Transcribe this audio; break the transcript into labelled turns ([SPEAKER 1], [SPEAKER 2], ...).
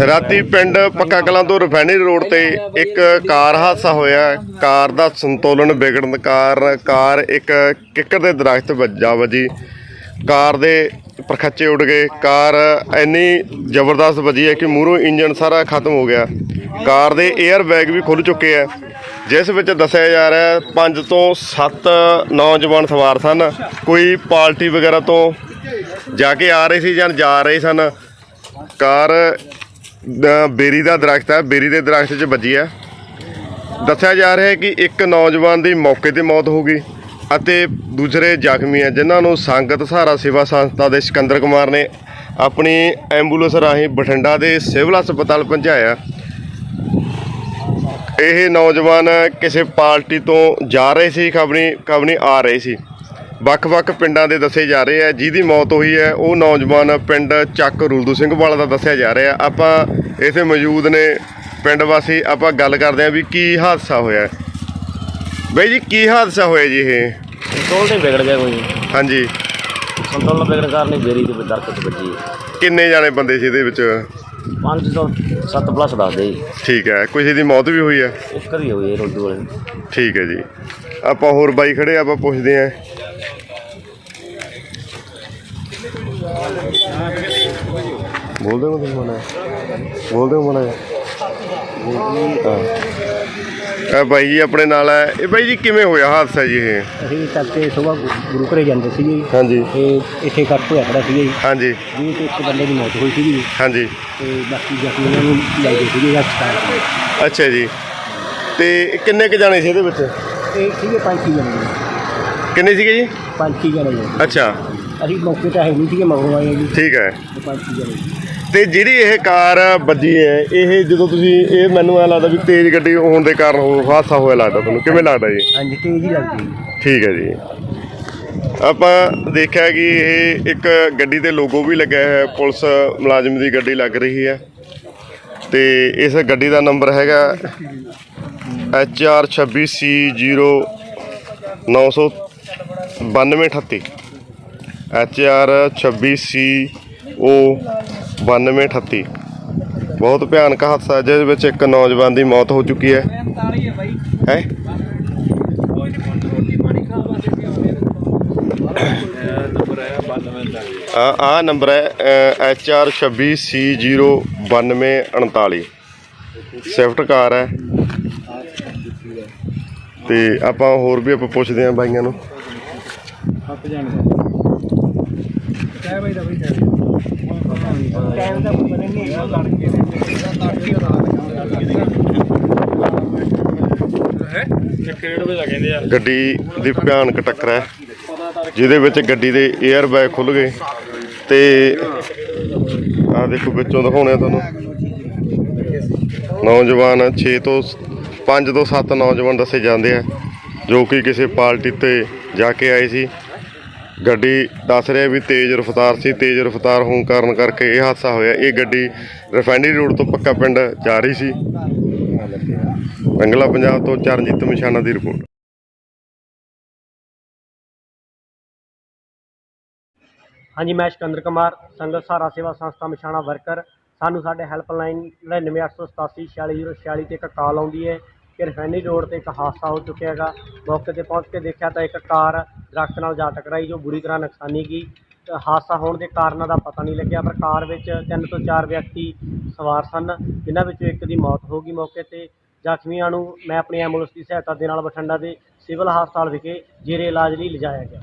[SPEAKER 1] ਰਾਤੀ ਪਿੰਡ ਪੱਕਾ ਕਲਾਂ ਤੋਂ ਰਿਫਾਈਨਰੀ ਰੋਡ ਤੇ ਇੱਕ ਕਾਰ ਹਾਦਸਾ ਹੋਇਆ। ਕਾਰ ਦਾ ਸੰਤੁਲਨ ਵਿਗੜਨ ਕਾਰਨ ਕਾਰ ਇੱਕ ਕਿੱਕਰ ਦੇ ਦਰਖਤ ਵੱਜਾ ਵੱਜੀ। ਕਾਰ ਦੇ ਪਰਖੱਚੇ ਉੱਡ ਗਏ। ਕਾਰ ਇੰਨੀ ਜ਼ਬਰਦਸਤ ਵੱਜੀ ਹੈ ਕਿ ਮੂਹਰੋਂ ਇੰਜਨ ਸਾਰਾ ਖਤਮ ਹੋ ਗਿਆ। ਕਾਰ ਦੇ 에ਅਰ ਬੈਗ ਵੀ ਖੁੱਲ ਚੁੱਕੇ ਆ। ਜਿਸ ਵਿੱਚ ਦੱਸਿਆ ਜਾ ਰਿਹਾ ਪੰਜ ਤੋਂ 7 ਨੌਜਵਾਨ ਸਵਾਰ ਸਨ। ਕੋਈ ਪਾਰਟੀ ਵਗੈਰਾ ਤੋਂ ਜਾ ਕੇ ਆ ਰਹੇ ਸੀ ਜਾਂ ਜਾ ਰਹੇ ਸਨ। ਕਾਰ ਅ, ਬੇਰੀ ਦਾ ਦਰਖਤ ਹੈ ਬੇਰੀ ਦੇ ਦਰਖਤ 'ਚ ਵੱਜੀ ਹੈ। ਦੱਸਿਆ ਜਾ ਰਿਹਾ ਹੈ ਕਿ ਇੱਕ ਨੌਜਵਾਨ ਦੀ ਮੌਕੇ ਤੇ ਮੌਤ ਹੋ ਗਈ ਅਤੇ ਦੂਸਰੇ ਜ਼ਖਮੀ ਹੈ ਜਿਨ੍ਹਾਂ ਨੂੰ ਸੰਗਤ ਸਹਾਰਾ ਸੇਵਾ ਸੰਸਥਾ ਦੇ ਸਿਕੰਦਰ ਕੁਮਾਰ ਨੇ ਆਪਣੀ ਐਂਬੂਲੈਂਸ ਰਾਹੀਂ ਬਠਿੰਡਾ ਦੇ ਸਿਵਲ ਹਸਪਤਾਲ ਪਹੁੰਚਾਇਆ। ਇਹ ਨੌਜਵਾਨ ਕਿਸੇ ਪਾਰਟੀ ਤੋਂ ਜਾ ਰਹੇ ਸੀ ਖਬਰੀ ਖਬਰੀ ਆ ਰਹੇ ਸੀ। ਵੱਖ-ਵੱਖ ਪਿੰਡਾਂ ਦੇ ਦੱਸੇ ਜਾ ਰਹੇ ਆ ਜਿਹਦੀ ਮੌਤ ਹੋਈ ਹੈ ਉਹ ਨੌਜਵਾਨ ਪਿੰਡ ਚੱਕ ਰੂਲਦੂ ਸਿੰਘ ਵਾਲਾ ਦਾ ਦੱਸਿਆ ਜਾ ਰਿਹਾ। ਆਪਾਂ ਇੱਥੇ ਮੌਜੂਦ ਨੇ ਪਿੰਡ ਵਾਸੀ ਆਪਾਂ ਗੱਲ ਕਰਦੇ ਆ ਵੀ ਕੀ ਹਾਦਸਾ ਹੋਇਆ। ਬਈ ਜੀ ਕੀ ਹਾਦਸਾ ਹੋਇਆ ਜੀ ਇਹ?
[SPEAKER 2] ਸੰਤੋਲ ਤੇ ਵਿਗੜ ਗਿਆ ਕੋਈ।
[SPEAKER 1] ਹਾਂਜੀ।
[SPEAKER 2] ਸੰਤੋਲ ਵਿਗੜ ਕਾਰਨ ਹੀ ਬੇਰੀ ਦੇ ਦਰਖਤ ਵੱਜੀ।
[SPEAKER 1] ਕਿੰਨੇ ਜਾਣੇ ਬੰਦੇ ਸੀ ਇਹਦੇ ਵਿੱਚ?
[SPEAKER 2] 500 7 ਪਲੱਸ ਦੱਸਦੇ ਜੀ
[SPEAKER 1] ਠੀਕ ਹੈ ਕਿਸੇ ਦੀ ਮੌਤ ਵੀ ਹੋਈ ਹੈ?
[SPEAKER 2] ਇੱਕ ਹੀ ਹੋਈ ਹੈ ਰੋਡੂ ਵਾਲੇ ਦੀ।
[SPEAKER 1] ਠੀਕ ਹੈ ਜੀ। ਆਪਾਂ ਹੋਰ ਬਾਈ ਖੜੇ ਆਪਾਂ ਪੁੱਛਦੇ ਆਂ ਬੋਲਦੇ ਹੋ ਮਨਾ ਹਾਂ ਇਹ ਬਾਈ ਜੀ ਆਪਣੇ ਨਾਲ ਹੈ। ਇਹ ਬਾਈ ਜੀ ਕਿਵੇਂ ਹੋਇਆ ਹਾਦਸਾ ਜੀ ਇਹ?
[SPEAKER 3] ਅਸੀਂ ਤੜਕੇ ਸਵੇਰ ਗੁਰੂ ਘਰੇ ਜਾਂਦੇ ਸੀਗੇ ਜੀ।
[SPEAKER 1] ਹਾਂਜੀ।
[SPEAKER 3] ਤੇ ਇੱਥੇ ਕੱਟ ਹੋਇਆ ਖੜਾ ਸੀਗਾ ਜੀ।
[SPEAKER 1] ਹਾਂਜੀ।
[SPEAKER 3] ਜਿਹਦੇ ਤੇ ਇੱਕ ਬੰਦੇ ਦੀ ਮੌਤ ਹੋਈ ਸੀਗੀ ਜੀ।
[SPEAKER 1] ਹਾਂਜੀ।
[SPEAKER 3] ਤੇ ਬਾਕੀ ਜ਼ਖਮੀਆਂ ਨੂੰ ਲੈ ਗਏ ਸੀਗੇ ਹਸਪਤਾਲ
[SPEAKER 1] ਅੱਛਾ ਜੀ। ਤੇ ਕਿੰਨੇ ਕ ਜਾਣੇ ਸੀ ਇਹਦੇ ਵਿੱਚ?
[SPEAKER 3] ਤੇ ਸੀਗੇ ਪੰਜ ਛੇ ਜਣੇ।
[SPEAKER 1] ਕਿੰਨੇ ਸੀਗੇ ਜੀ?
[SPEAKER 3] ਪੰਜ ਛੇ ਜਣੇ।
[SPEAKER 1] ਅੱਛਾ।
[SPEAKER 3] ਅਸੀਂ ਮੌਕੇ ਤੇ ਹੈ ਨਹੀਂ ਸੀਗੇ ਮਗਰੋਂ ਆਏ ਆ ਜੀ।
[SPEAKER 1] ਠੀਕ ਹੈ।
[SPEAKER 3] ਜੀ।
[SPEAKER 1] ਤੇ ਜਿਹੜੀ ਇਹ ਕਾਰ ਵੱਜੀ ਹੈ ਇਹ ਜਦੋਂ ਤੁਸੀਂ ਇਹ ਮੈਨੂੰ ਐ ਲੱਗਦਾ ਵੀ ਤੇਜ਼ ਗੱਡੀ ਹੋਣ ਦੇ ਕਾਰਨ ਹੋ ਹਾਦਸਾ ਹੋਇਆ ਲੱਗਦਾ ਤੁਹਾਨੂੰ। ਕਿਵੇਂ ਲੱਗਦਾ ਜੀ?
[SPEAKER 3] ਹਾਂਜੀ ਤੇਜ਼ ਹੀ ਲੱਗਦੀ।
[SPEAKER 1] ਠੀਕ ਹੈ ਜੀ। ਆਪਾਂ ਦੇਖਿਆ ਕਿ ਇਹ ਇੱਕ ਗੱਡੀ ਤੇ ਲੋਗੋ ਵੀ ਲੱਗਿਆ ਹੈ ਪੁਲਿਸ ਮੁਲਾਜ਼ਮ ਦੀ ਗੱਡੀ ਲੱਗ ਰਹੀ ਹੈ। ਤੇ ਇਸ ਗੱਡੀ ਦਾ ਨੰਬਰ ਹੈਗਾ HR 26C0 99238 HR 26CO 9238 ਬਹੁਤ ਭਿਆਨਕ ਹਾਦਸਾ ਹੈ, ਜਿਸ ਵਿੱਚ ਇੱਕ ਨੌਜਵਾਨ ਦੀ ਮੌਤ ਹੋ ਚੁੱਕੀ ਹੈ। ਹੈ? ਆ ਆ ਨੰਬਰ ਹੈ HR 26C09248 ਸਵਿਫਟ ਕਾਰ ਹੈ। ਤੇ ਆਪਾਂ ਹੋਰ ਵੀ ਆਪਾਂ ਪੁੱਛਦੇ ਆਂ ਬਾਈਆਂ ਨੂੰ। ਗੱਡੀ ਦੀ ਭਿਆਨਕ ਟੱਕਰ ਹੈ ਜਿਹਦੇ ਵਿੱਚ ਗੱਡੀ ਦੇ 에ਅਰ ਬੈਗ ਖੁੱਲ ਗਏ ਤੇ ਆ ਦੇਖੋ ਵਿੱਚੋਂ ਦਿਖਾਉਣੇ ਆ ਤੁਹਾਨੂੰ। ਨੌਜਵਾਨ 6 ਤੋਂ 5 ਤੋਂ 7 ਨੌਜਵਾਨ ਦੱਸੇ ਜਾਂਦੇ ਆ ਜੋ ਕਿ ਕਿਸੇ ਪਾਰਟੀ ਤੇ ਜਾ ਕੇ ਆਏ ਸੀ। ਗੱਡੀ ਦੱਸ ਰਿਹਾ ਵੀ ਤੇਜ਼ ਰਫ਼ਤਾਰ ਸੀ, ਤੇਜ਼ ਰਫ਼ਤਾਰ ਹੋਣ ਕਾਰਨ ਕਰਕੇ ਇਹ ਹਾਦਸਾ ਹੋਇਆ। ਇਹ ਗੱਡੀ ਰਿਫਾਈਨਰੀ ਰੋਡ ਤੋਂ ਪੱਕਾ ਪਿੰਡ ਜਾ ਰਹੀ ਸੀ। ਬੰਗਲਾ ਪੰਜਾਬ ਤੋਂ ਚਰਨਜੀਤ ਮਿਸ਼ਾਨਾ ਦੀ ਰਿਪੋਰਟ।
[SPEAKER 3] ਹਾਂਜੀ, ਮੈਂ ਸਿਕੰਦਰ ਕੁਮਾਰ, ਸੰਗਤ ਸਹਾਰਾ ਸੇਵਾ ਸੰਸਥਾ ਮਛਾਣਾ ਵਰਕਰ। ਸਾਨੂੰ ਸਾਡੇ ਹੈਲਪਲਾਈਨ 9988464046 ਤੇ ਇੱਕ ਕਾਲ ਆਉਂਦੀ ਹੈ। ਕਿ ਰਿਫਾਈਨਰੀ ਰੋਡ ਤੇ ਇੱਕ ਹਾਦਸਾ ਹੋ ਚੁੱਕਿਆ ਹੈਗਾ। ਮੌਕੇ ਤੇ ਪਹੁੰਚ ਕੇ ਦੇਖਿਆ ਤਾਂ ਇੱਕ ਕਾਰ ਦਰਖਤ ਨਾਲ ਜਾ ਟਕਰਾਈ, ਜੋ ਬੁਰੀ ਤਰ੍ਹਾਂ ਨੁਕਸਾਨੀ ਗਈ। ਹਾਦਸਾ ਹੋਣ ਦੇ ਕਾਰਨਾਂ ਦਾ ਪਤਾ ਨਹੀਂ ਲੱਗਿਆ, ਪਰ ਕਾਰ ਵਿੱਚ ਤਿੰਨ ਤੋਂ ਚਾਰ ਵਿਅਕਤੀ ਸਵਾਰ ਸਨ, ਜਿਨ੍ਹਾਂ ਵਿੱਚੋਂ ਇੱਕ ਦੀ ਮੌਤ ਹੋ ਗਈ ਮੌਕੇ ਤੇ। ਜ਼ਖਮੀਆਂ ਨੂੰ ਮੈਂ ਆਪਣੀ ਐਂਬੂਲੈਂਸ ਦੀ ਸਹਾਇਤਾ ਦੇ ਨਾਲ ਬਠਿੰਡਾ ਦੇ ਸਿਵਲ ਹਸਪਤਾਲ ਵਿਖੇ ਜੇਰੇ ਇਲਾਜ ਲਈ ਲਿਜਾਇਆ ਗਿਆ।